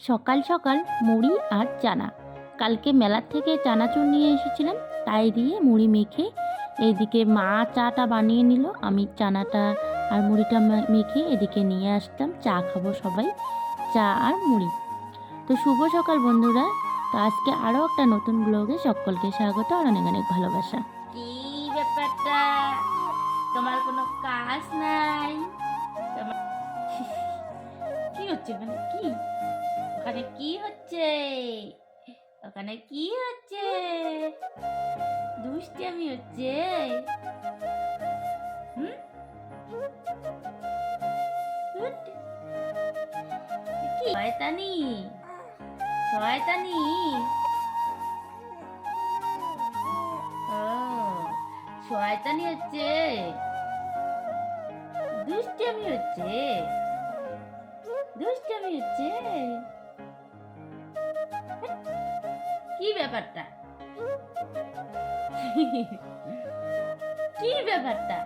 সকাল সকাল মুড়ি আর চানা। কালকে মেলার থেকে চানাচুর নিয়ে এসেছিলাম, তাই দিয়ে মুড়ি মেখে এদিকে মা চাটা বানিয়ে নিল। আমি চানাটা আর মুড়িটা মেখে এদিকে নিয়ে আসতাম, চা খাব সবাই, চা আর মুড়ি। তো শুভ সকাল বন্ধুরা। তো আজকে আরও একটা নতুন ব্লগে সকলকে স্বাগত আর অনেক অনেক ভালোবাসা। কি ব্যাপারটা? তোমার কোনো কাজ নাই? কি হচ্ছে মানে কি? ওখানে কি হচ্ছে? ওখানে কি হচ্ছে? দুষ্টামি হচ্ছে? শয়তানি? শয়তানি? শয়তানি হচ্ছে? দুষ্টামি হচ্ছে? দুষ্টামি হচ্ছে? কি ব্যাপারটা? কি ব্যাপারটা।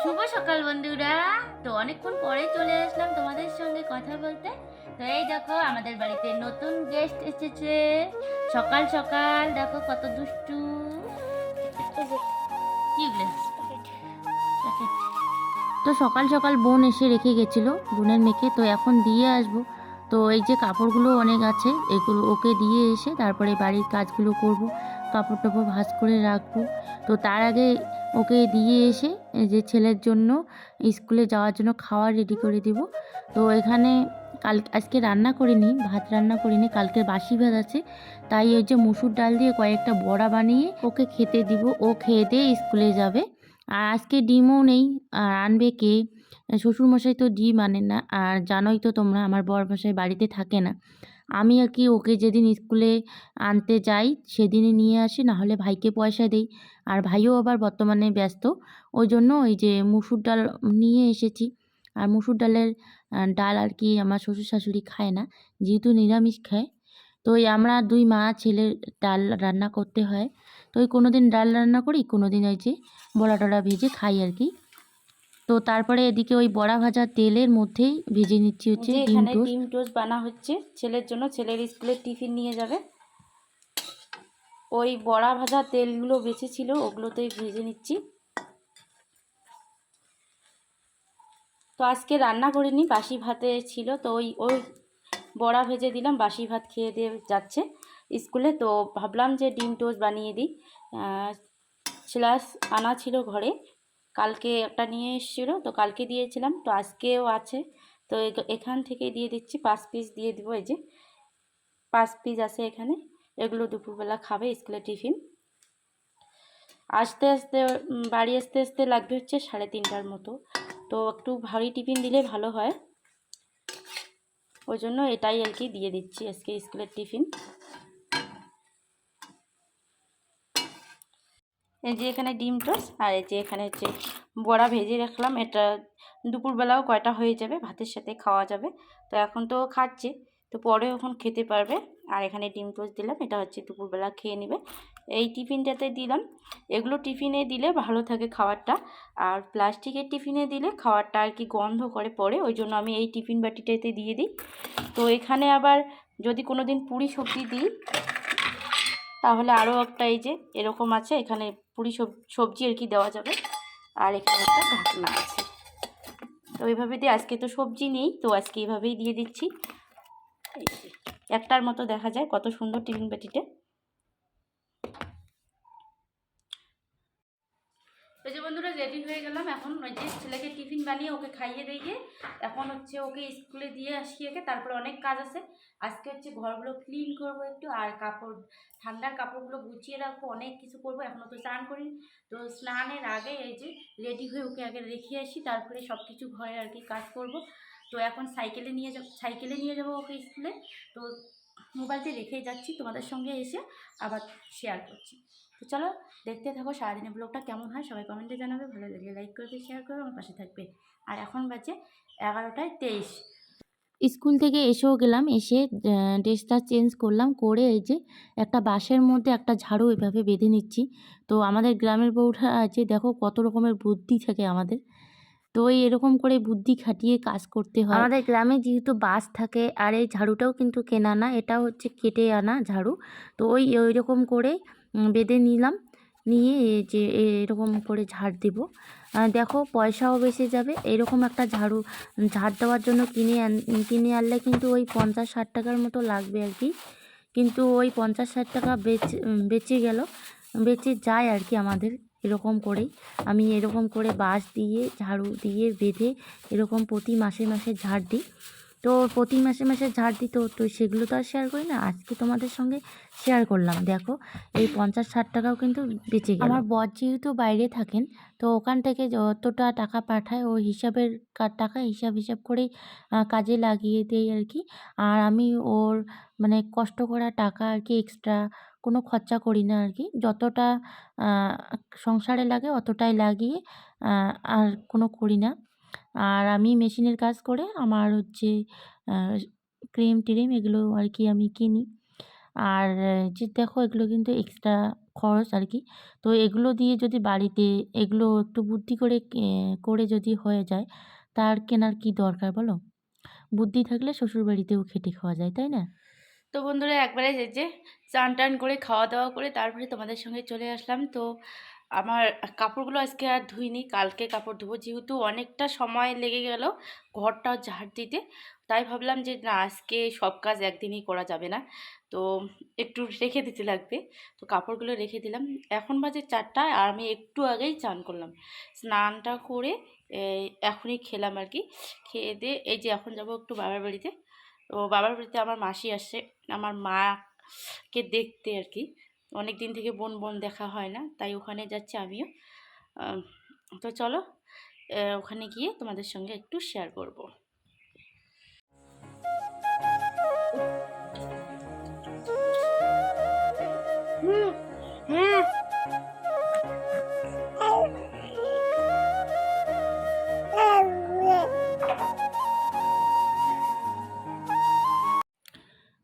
শুভ সকাল বন্ধুরা। তো অনেকক্ষণ পরে চলে আসলাম তোমাদের সঙ্গে কথা বলতে। তো এই দেখো, আমাদের বাড়িতে নতুন গেস্ট এসেছে। সকাল সকাল, দেখো কত দুষ্টু। কি। তো সকাল সকাল বোন এসে রেখে গেছিল, বোনের মেয়েকে। তো এখন দিয়ে আসব। তো এই যে কাপড়গুলো অনেক আছে, এগুলো ওকে দিয়ে এসে তারপরে বাড়ির কাজগুলো করব কাপড় টাপড় ভাজ করে রাখব। তো তার আগে ওকে দিয়ে এসে যে ছেলের জন্য স্কুলে যাওয়ার জন্য খাওয়া রেডি করে দিব। তো এখানে কাল, আজকে রান্না করিনি, ভাত রান্না করিনি, কালকে বাসি ভাত আছে। তাই ওই যে মুসুর ডাল দিয়ে কয়েকটা বড়া বানিয়ে ওকে খেতে দিব। ও খেয়ে দিয়ে স্কুলে যাবে। আর আজকে ডিমও নেই। আর আনবে কে? শ্বশুরমশাই তো ডিম আনেন না। আর জানোই তো তোমরা, আমার বরমশাই বাড়িতে থাকে না। আমি আর কি ওকে যেদিন স্কুলে আনতে যাই সেদিনই নিয়ে আসি না হলে ভাইকে পয়সা দেই। আর ভাইও আবার বর্তমানে ব্যস্ত। ওই জন্য ওই যে মুসুর ডাল নিয়ে এসেছি। আর মুসুর ডালের ডাল আর কি আমার শ্বশুর শাশুড়ি খায় না। যেহেতু নিরামিষ খায়। তো ওই আমরা দুই মা ছেলের ডাল রান্না করতে হয়। তো ওই কোনো দিন ডাল রান্না করি কোনো দিন ওই যে বড়া টড়া ভেজে খাই আর কি। তো তারপরে এদিকে ওই বড়া ভাজা তেলের মধ্যেই ভেজে নিচ্ছি হচ্ছে ডিম টোস্ট। ডিম টোস্ট বানা হচ্ছে ছেলের জন্য ছেলের স্কুলে টিফিন নিয়ে যাবে। ওই বড়া ভাজা তেলগুলো বেঁচে ছিল ওগুলোতেই ভেজে নিচ্ছি। তো আজকে রান্না করিনি বাসি ভাতে ছিল তো ওই ওই বড়া ভেজে দিলাম, বাসি ভাত খেয়ে দিয়ে যাচ্ছে স্কুলে। তো ভাবলাম যে ডিম টোস্ট বানিয়ে দিই। স্লাস আনা ছিল ঘরে, কালকে একটা নিয়ে এসেছিল, তো কালকে দিয়েছিলাম। তো আজকেও আছে। তো এখান থেকে দিয়ে দিচ্ছি, পাঁচ পিস দিয়ে দিব এই যে। পাঁচ পিস আছে এখানে, এগুলো দুপুরবেলা খাবে স্কুলে টিফিন। আসতে আসতে বাড়ি আসতে আসতে লাগবে হচ্ছে সাড়ে তিনটার মতো। তো একটু ভারী টিফিন দিলে ভালো হয়। ওই জন্য এটাই আর কি দিয়ে দিচ্ছি আজকে স্কুলের টিফিন। এই যে এখানে ডিম টোস্ট আর এই যে এখানে হচ্ছে বড়া ভেজে রাখলাম। এটা দুপুরবেলাও কয়টা হয়ে যাবে? ভাতের সাথে খাওয়া যাবে। তো এখন তো খাচ্ছে। তো পরে এখন খেতে পারবে। আর এখানে ডিম টোস্ট দিলাম, এটা হচ্ছে দুপুরবেলা খেয়ে নেবে। এই টিফিনটাতে দিলাম। এগুলো টিফিনে দিলে ভালো থাকে খাবারটা। আর প্লাস্টিকের টিফিনে দিলে খাবারটা আর কি গন্ধ করে পড়ে ওই জন্য আমি এই টিফিন বাটিটাতে দিয়ে দিই। তো এখানে আবার যদি কোনো দিন পুরি সবজি দিই, তাহলে আরও একটা এই যে এরকম আছে, এখানে পুরি সব- সবজি আর কি দেওয়া যাবে। আর এখানে একটা ঢাকনা আছে। তো এইভাবে দিয়ে আজকে তো সবজি নেই, তো আজকে এইভাবেই দিয়ে দিচ্ছি। একটার মতো দেখা যায় কত সুন্দর টিফিন বাটিতে। তো যে বন্ধুরা রেডি হয়ে গেলাম। এখন ওই যে ছেলেকে টিফিন বানিয়ে ওকে খাইয়ে দিয়ে এখন হচ্ছে ওকে স্কুলে দিয়ে আসি একে তারপরে অনেক কাজ আছে। আজকে হচ্ছে ঘরগুলো ক্লিন করব একটু, আর কাপড়, ঠান্ডার কাপড়গুলো গুছিয়ে রাখব, অনেক কিছু করব। এখনও তো স্নান করি। তো স্নানের আগে এই যে রেডি হয়ে ওকে আগে রেখে আসি। তারপরে সব কিছু ঘরে আর কি কাজ করব। তো এখন সাইকেলে নিয়ে যাব, সাইকেলে নিয়ে যাব ওকে স্কুলে। তো মোবাইলটি রেখেই যাচ্ছি, তোমাদের সঙ্গে এসে আবার শেয়ার করছি। তো চলো দেখতে থাকো সারাদিনের ব্লগটা কেমন হয়, সবাই কমেন্টে জানাবে, ভালো লাগলে লাইক করবে শেয়ার করবে আমার পাশে থাকবে। আর এখন বাজে এগারোটায় তেইশ। স্কুল থেকে এসেও গেলাম, এসে ড্রেসটা চেঞ্জ করলাম, করে এই যে একটা বাঁশের মধ্যে একটা ঝাড়ু এভাবে বেঁধে নিচ্ছি। তো আমাদের গ্রামের বউরা আছে, দেখো কত রকমের বুদ্ধি থাকে আমাদের। তো এরকম করে বুদ্ধি খাটিয়ে কাজ করতে হয়। আমাদের গ্রামে যেহেতু বাস থাকে, আর এই ঝাড়ুটাও কিন্তু কেনা না, এটা হচ্ছে কেটে আনা ঝাড়ু। তো ওই ওই রকম করে বেঁধে নিলাম, নিয়ে যে এরকম করে ঝাড় দিব। দেখো পয়সাও বেঁচে যাবে, এরকম একটা ঝাড়ু ঝাড় দেওয়ার জন্য কিনে কিনে আনলে কিন্তু ওই পঞ্চাশ ষাট টাকার মতো লাগবে আর কি। কিন্তু ওই পঞ্চাশ ষাট টাকা বেচে বেঁচে গেল, বেঁচে যায় আর কি আমাদের। এরকম করেই আমি এরকম করে বাঁশ দিয়ে, ঝাড়ু দিয়ে বেঁধে এরকম প্রতি মাসে মাসে ঝাড় দিই। তো প্রতি মাসে মাসে ঝাড় দিত তো সেগুলো তো আর শেয়ার করি না। আজকে তোমাদের সঙ্গে শেয়ার করলাম। দেখো, এই পঞ্চাশ ষাট টাকাও কিন্তু বেঁচে গেল। আমার বর যেহেতু বাইরে থাকেন, তো ওখান থেকে যতটা টাকা পাঠায় ও হিসাবের টাকা হিসাব হিসাব করেই কাজে লাগিয়ে দেয় আর কি। আর আমি ওর মানে কষ্ট করা টাকা আর কি এক্সট্রা কোনো খরচা করি না আর কি। যতটা সংসারে লাগে, অতটাই লাগিয়ে আর কোনো করি না। আর আমি মেশিনের কাজ করে আমার হচ্ছে ক্রিম ট্রিম এগুলো আর কি আমি কিনি। আর যে দেখো এগুলো কিন্তু এক্সট্রা খরচ আর কি তো এগুলো দিয়ে যদি বাড়িতে এগুলো একটু বুদ্ধি করে করে যদি হয়ে যায়, তার কেনার কি দরকার বলো? বুদ্ধি থাকলে শ্বশুর বাড়িতেও খেটে খাওয়া যায়, তাই না? তো বন্ধুরা একবারে যে যে চান টান করে খাওয়া দাওয়া করে তারপরে তোমাদের সঙ্গে চলে আসলাম। তো আমার কাপড়গুলো আজকে আর ধুইনি, কালকে কাপড় ধুবো। যেহেতু অনেকটা সময় লেগে গেল ঘরটাও ঝাড় দিতে, তাই ভাবলাম যে না, আজকে সব কাজ একদিনই করা যাবে না। তো একটু রেখে দিতে লাগবে। তো কাপড়গুলো রেখে দিলাম। এখন বাজে চারটা আর আমি একটু আগেই চান করলাম। স্নানটা করে এখনই খেলাম আর কি। খেয়ে দিয়ে এই যে এখন যাব একটু বাবার বাড়িতে। তো বাবার বাড়িতে আমার মাসি আসছে। আমার মাকে দেখতে আর কি। অনেক দিন থেকে বোন বোন দেখা হয় না, তাই ওখানে যাচ্ছি আমিও। তো চলো ওখানে গিয়ে তোমাদের সঙ্গে একটু শেয়ার করব।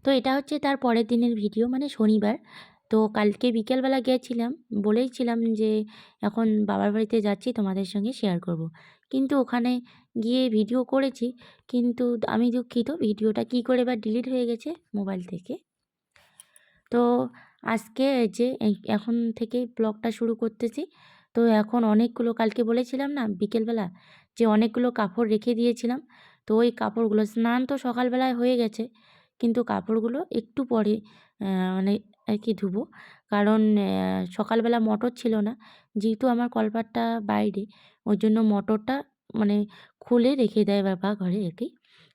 তো এটা হচ্ছে তার পরের দিনের ভিডিও মানে শনিবার। তো কালকে বিকেলবেলা গিয়েছিলাম, বলেইছিলাম যে এখন বাবার বাড়িতে যাচ্ছি, তোমাদের সঙ্গে শেয়ার করব। কিন্তু ওখানে গিয়ে ভিডিও করেছি, কিন্তু আমি দুঃখিত ভিডিওটা কি করে বা ডিলিট হয়ে গেছে মোবাইল থেকে। তো আজকে যে এখন থেকেই ব্লগটা শুরু করতেছি। তো এখন অনেকগুলো, কালকে বলেছিলাম না বিকেলবেলা যে অনেকগুলো কাপড় রেখে দিয়েছিলাম। তো ওই কাপড়গুলো স্নান তো সকালবেলায় হয়ে গেছে, কিন্তু কাপড়গুলো একটু পরে মানে আর কি ধুবো। কারণ সকালবেলা মোটর ছিল না। যেহেতু আমার কলপাটটা বাইরে ওই জন্য মোটরটা মানে খুলে রেখে দেয় বাবা ঘরে আর কি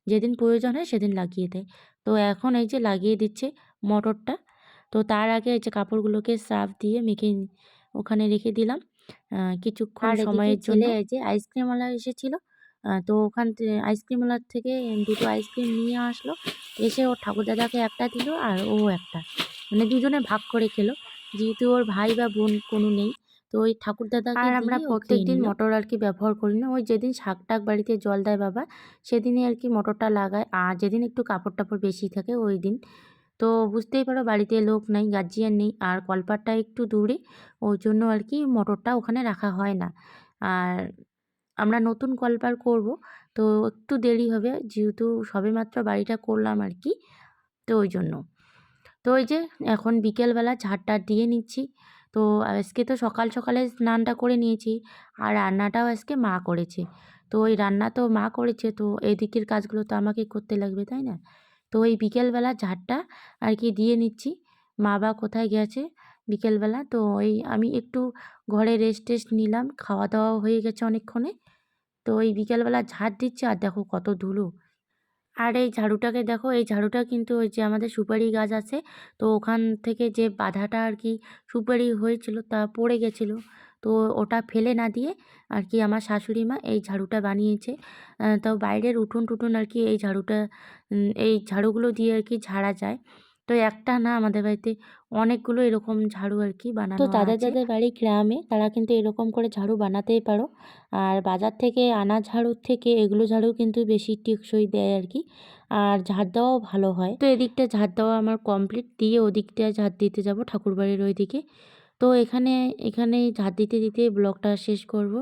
যেদিন প্রয়োজন হয় সেদিন লাগিয়ে দেয়। তো এখন এই যে লাগিয়ে দিচ্ছে মোটরটা তো তার আগে এই যে কাপড়গুলোকে সার্ফ দিয়ে মেখে ওখানে রেখে দিলাম কিছুক্ষণ সময়ের জন্য। ছেলে এই যে আইসক্রিমওয়ালা এসেছিল তো ওখান থেকে আইসক্রিমওয়ালার থেকে দুটো আইসক্রিম নিয়ে আসলো। এসে ওর ঠাকুরদাদাকে একটা দিল আর ও একটা। মানে দুজনে ভাগ করে খেলো। যেহেতু ওর ভাই বা বোন কোনো নেই তো ওই ঠাকুরদাদাকে আর আমরা প্রত্যেকদিন মোটর আর কি ব্যবহার করি না। ওই যেদিন শাক টাক বাড়িতে জল দেয় বাবা সেদিনই আর কি মোটরটা লাগায়। আর যেদিন একটু কাপড় টাপড় বেশি থাকে ওই দিন। তো বুঝতেই পারো বাড়িতে লোক নাই গার্জিয়ান নেই। আর কলপাটটা একটু দূরে ওই জন্য আর কি মোটরটা ওখানে রাখা হয় না। আর আমরা নতুন কলপার করব তো একটু দেরি হবে। যেহেতু সবেমাত্র বাড়িটা করলাম আর কি তো ওই জন্য। তো ওই যে এখন বিকেলবেলা ঝাড়টা দিয়ে নিচ্ছি। তো আজকে তো সকাল সকালে স্নানটা করে নিয়েছি আর রান্নাটাও আজকে মা করেছে। তো ওই রান্না তো মা করেছে তো এদিকের কাজগুলো তো আমাকে করতে লাগবে, তাই না? তো ওই বিকেলবেলা ঝাড়টা আর কি দিয়ে নিচ্ছি। মা বা কোথায় গেছে বিকেলবেলা? তো ওই আমি একটু ঘরে রেস্ট টেস্ট নিলাম, খাওয়া দাওয়া হয়ে গেছে অনেকক্ষণে। তো ওই বিকেলবেলা ঝাড় দিচ্ছে আর দেখো কত ধুলো। আর এই ঝাড়ুটাকে দেখো, এই ঝাড়ুটা কিন্তু ওই যে আমাদের সুপারি গাছ আছে, তো ওখান থেকে যে বাধাটা আর কি সুপারি হয়েছিল তা পড়ে গেছিল। তো ওটা ফেলে না দিয়ে আর কি আমার শাশুড়ি মা এই ঝাড়ুটা বানিয়েছে। তো বাইরের উঠুন টুটুন আর কি এই ঝাড়ুটা এই ঝাড়ুগুলো দিয়ে আর কি ঝাড়া যায়। তো একটা না আমাদের বাড়িতে অনেকগুলো এরকম ঝাড়ু আর কি বানানো তো আছে। যাদের বাড়ি গ্রামে তারা কিন্তু এরকম করে ঝাড়ু বানাতেই পারো। আর বাজার থেকে আনা ঝাড়ুর থেকে এগুলো ঝাড়ু কিন্তু বেশি টেকসই দেয় আর কি। আর ঝাড় দেওয়াও ভালো হয়। তো এদিকটা ঝাড় দেওয়া আমার কমপ্লিট দিয়ে ওদিকটা ঝাড় দিতে যাব ঠাকুরবাড়ির ওইদিকে। তো এখানে এখানেই ঝাড় দিতে দিতে ব্লগটা শেষ করব।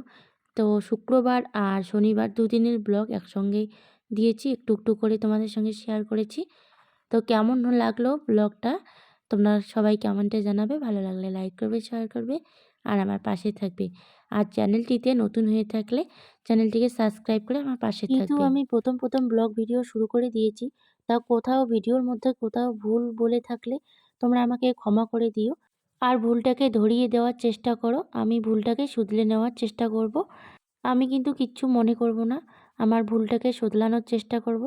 তো শুক্রবার আর শনিবার দুদিনের ব্লগ একসঙ্গেই দিয়েছি একটু একটু করে তোমাদের সঙ্গে শেয়ার করেছি। তো কেমন লাগল ব্লগটা? তোমরা সবাই কেমনটা জানাবে ভালো লাগলে লাইক করবে শেয়ার করবে আর আমার পাশে থাকবে। আর চ্যানেলটিতে নতুন হয়ে থাকলে চ্যানেলটিকে সাবস্ক্রাইব করে আমার পাশে থাকবে। কিন্তু আমি প্রথম প্রথম ব্লগ ভিডিও শুরু করে দিয়েছি। তা কোথাও ভিডিওর মধ্যে কোথাও ভুল বলে থাকলে তোমরা আমাকে ক্ষমা করে দিও। আর ভুলটাকে ধরিয়ে দেওয়ার চেষ্টা করো। আমি ভুলটাকে শুধলে নেওয়ার চেষ্টা করব। আমি কিন্তু কিচ্ছু মনে করব না। আমার ভুলটাকে শোধরানোর চেষ্টা করব।